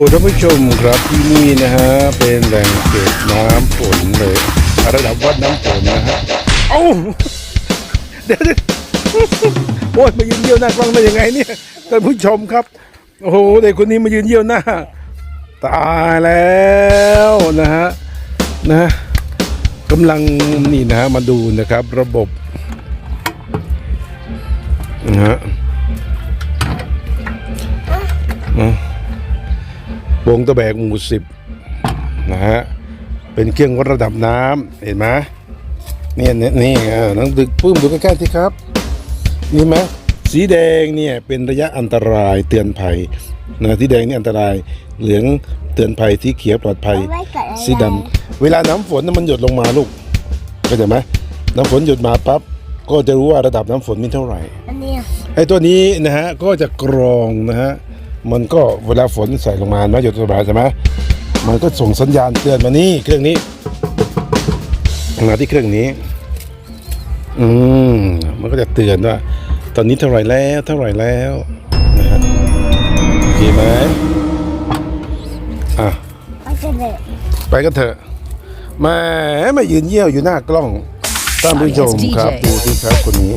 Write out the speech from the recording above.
ท่านผู้ชมครับที่นี่นะฮะเป็นแหล่งเก็บน้ำฝนเลยระดับวัดน้ำฝนนะฮะเอ้าเดี๋ยวเดี๋ยโอ้ยมายืนเยี่ยวหน้ากล้องได้ยังไงเนี่ยท่านผู้ชมครับ โอ้โหเด็กคนนี้มายืนเยี่ยวหน้า ตายแล้วนะฮะนะฮะกำลังนี่นะฮะมาดูนะครับ ระบบนะฮะ วงตะแบกหมู่สิบนะฮะเป็นเครื่องวัดระดับน้ำเห็นไหมเนี่ยเนี่ยนี่เออน้องดึกปื้มดูใกล้ๆที่ครับนี่ไหมสีแดงเนี่ยเป็นระยะอันตรายเตือนภัยนะสีแดงนี่อันตรายเหลืองเตือนภัยสีเขียวปลอดภัยเอาไว้ก่อนอะไรสีดำเวลาน้ำฝนน่ะมันหยดลงมาลูกเข้าใจไหมน้ำฝนหยดมาปั๊บก็จะรู้ว่าระดับน้ำฝนมีเท่าไหร่อันเนี้ยไอ้ตัวนี้นะฮะก็จะกรองนะฮะ มันก็เวลาฝนใส่ลงมานะหยดลงมาใช่ไหมมันก็ส่งสัญญาณเตือนมานี่เครื่องนี้มาที่เครื่องนี้ อืมมันก็จะเตือนว่า ตอนนี้เท่าไหร่แล้ว เท่าไหร่แล้วนะฮะโอเคไหมอะมันจะเลยไปกันเถอะแหมามายืนเยี่ยวอยู่หน้า กล้องท่านผู้ชมครับดูที่ครับคนนี้